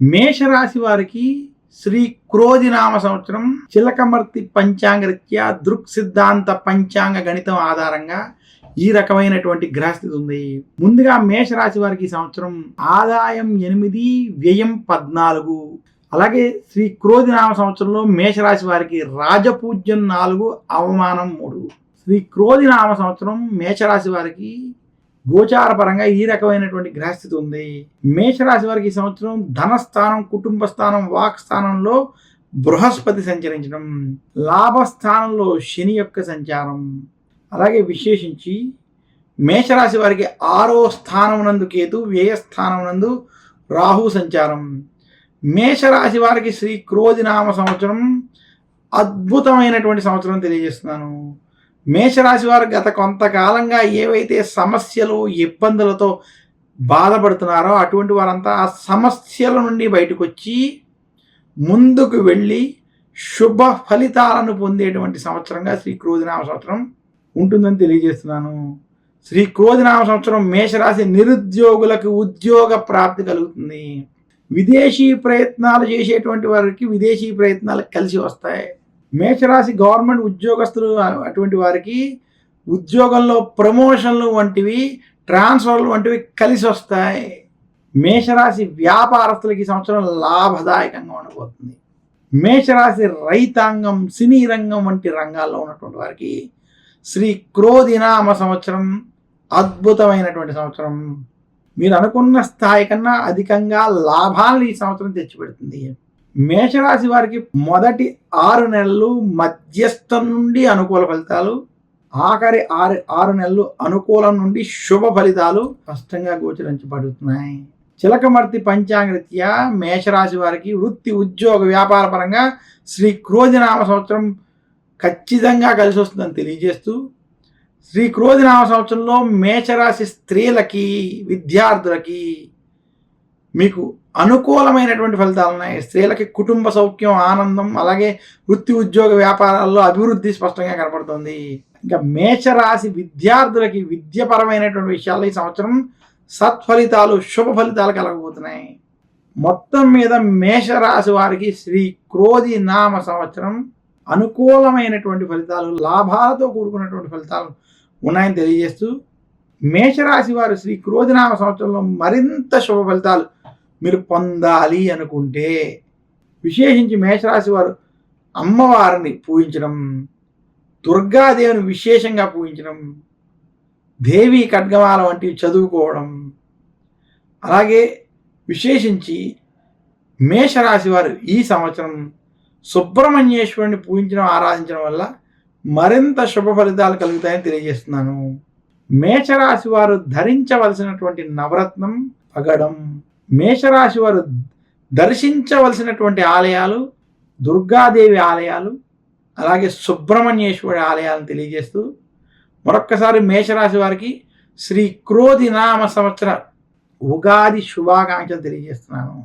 మేషరాశి వారికి శ్రీ క్రోధినామ సంవత్సరం చిలకమర్తి పంచాంగరీత్యా దృక్ సిద్ధాంత పంచాంగ గణితం ఆధారంగా ఈ రకమైనటువంటి గ్రహస్థితి ఉంది. ముందుగా మేషరాశి వారికి ఈ సంవత్సరం ఆదాయం ఎనిమిది వ్యయం పద్నాలుగు. అలాగే శ్రీ క్రోధినామ సంవత్సరంలో మేషరాశి వారికి రాజపూజ్యం నాలుగు అవమానం మూడు. శ్రీ క్రోధినామ సంవత్సరం మేషరాశి వారికి గోచార పరంగా ఈ రకమైనటువంటి గ్రహస్థితి ఉంది. మేషరాశి వారికి ఈ సంవత్సరం ధనస్థానం కుటుంబ స్థానం వాక్ స్థానంలో బృహస్పతి సంచరించడం లాభస్థానంలో శని యొక్క సంచారం. అలాగే విశేషించి మేషరాశి వారికి ఆరో స్థానం నందు కేతు వ్యయస్థానం నందు రాహు సంచారం. మేషరాశి వారికి శ్రీ క్రోధినామ సంవత్సరం అద్భుతమైనటువంటి సంవత్సరం తెలియజేస్తున్నాను. మేషరాశి వారు గత కొంతకాలంగా ఏవైతే సమస్యలు ఇబ్బందులతో బాధపడుతున్నారో అటువంటి వారంతా ఆ సమస్యల నుండి బయటకు వచ్చి ముందుకు వెళ్ళి శుభ ఫలితాలను పొందేటువంటి సంవత్సరంగా శ్రీ క్రోధినామ సంవత్సరం ఉంటుందని తెలియజేస్తున్నాను. శ్రీ క్రోధినామ సంవత్సరం మేషరాశి నిరుద్యోగులకు ఉద్యోగ ప్రాప్తి కలుగుతుంది. విదేశీ ప్రయత్నాలు చేసేటువంటి వారికి విదేశీ ప్రయత్నాలు కలిసి వస్తాయి. మేషరాశి గవర్నమెంట్ ఉద్యోగస్తులు అటువంటి వారికి ఉద్యోగంలో ప్రమోషన్లు వంటివి ట్రాన్స్ఫర్లు వంటివి కలిసి వస్తాయి. మేషరాశి వ్యాపారస్తులకి ఈ సంవత్సరం లాభదాయకంగా ఉండబోతుంది. మేషరాశి రైతాంగం సినీ రంగం వంటి రంగాల్లో ఉన్నటువంటి వారికి శ్రీ క్రోధినామ సంవత్సరం అద్భుతమైనటువంటి సంవత్సరం. మీరు అనుకున్న స్థాయి కన్నా అధికంగా లాభాలను ఈ సంవత్సరం తెచ్చిపెడుతుంది. మేషరాశి వారికి మొదటి ఆరు నెలలు మధ్యస్థం నుండి అనుకూల ఫలితాలు ఆఖరి ఆరు ఆరు నెలలు అనుకూలం నుండి శుభ ఫలితాలు స్పష్టంగా గోచరించబడుతున్నాయి. చిలకమర్తి పంచాంగరీత్యా మేషరాశి వారికి వృత్తి ఉద్యోగ వ్యాపార పరంగా శ్రీ క్రోజనామ సంవత్సరం ఖచ్చితంగా కలిసి వస్తుందని తెలియజేస్తూ శ్రీ క్రోజనామ సంవత్సరంలో మేషరాశి స్త్రీలకి విద్యార్థులకి మీకు అనుకూలమైనటువంటి ఫలితాలు ఉన్నాయి. స్త్రీలకి కుటుంబ సౌఖ్యం ఆనందం అలాగే వృత్తి ఉద్యోగ వ్యాపారాల్లో అభివృద్ధి స్పష్టంగా కనపడుతుంది. ఇంకా మేషరాశి విద్యార్థులకి విద్యపరమైనటువంటి విషయాలు ఈ సంవత్సరం సత్ఫలితాలు శుభ ఫలితాలు కలగబోతున్నాయి. మొత్తం మీద మేషరాశి వారికి శ్రీ క్రోధి నామ సంవత్సరం అనుకూలమైనటువంటి ఫలితాలు లాభాలతో కూడుకున్నటువంటి ఫలితాలు ఉన్నాయని తెలియజేస్తూ మేషరాశి వారు శ్రీ క్రోధినామ సంవత్సరంలో మరింత శుభ ఫలితాలు మీరు పొందాలి అనుకుంటే. విశేషించి మేషరాశి వారు అమ్మవారిని పూజించడం దుర్గాదేవిని విశేషంగా పూజించడం దేవి ఖడ్గమాల వంటివి చదువుకోవడం. అలాగే విశేషించి మేషరాశి వారు ఈ సంవత్సరం సుబ్రహ్మణ్యేశ్వరుని పూజించడం ఆరాధించడం వల్ల మరింత శుభ ఫలితాలు కలుగుతాయని తెలియజేస్తున్నాను. మేషరాశి వారు ధరించవలసినటువంటి నవరత్నం పగడం మేషరాశి వారు దర్శించవలసినటువంటి ఆలయాలు దుర్గాదేవి ఆలయాలు అలాగే సుబ్రహ్మణ్యేశ్వరి ఆలయాలను తెలియజేస్తూ మరొక్కసారి మేషరాశి వారికి శ్రీ క్రోధి నామ సంవత్సర ఉగాది శుభాకాంక్షలు తెలియజేస్తున్నాను.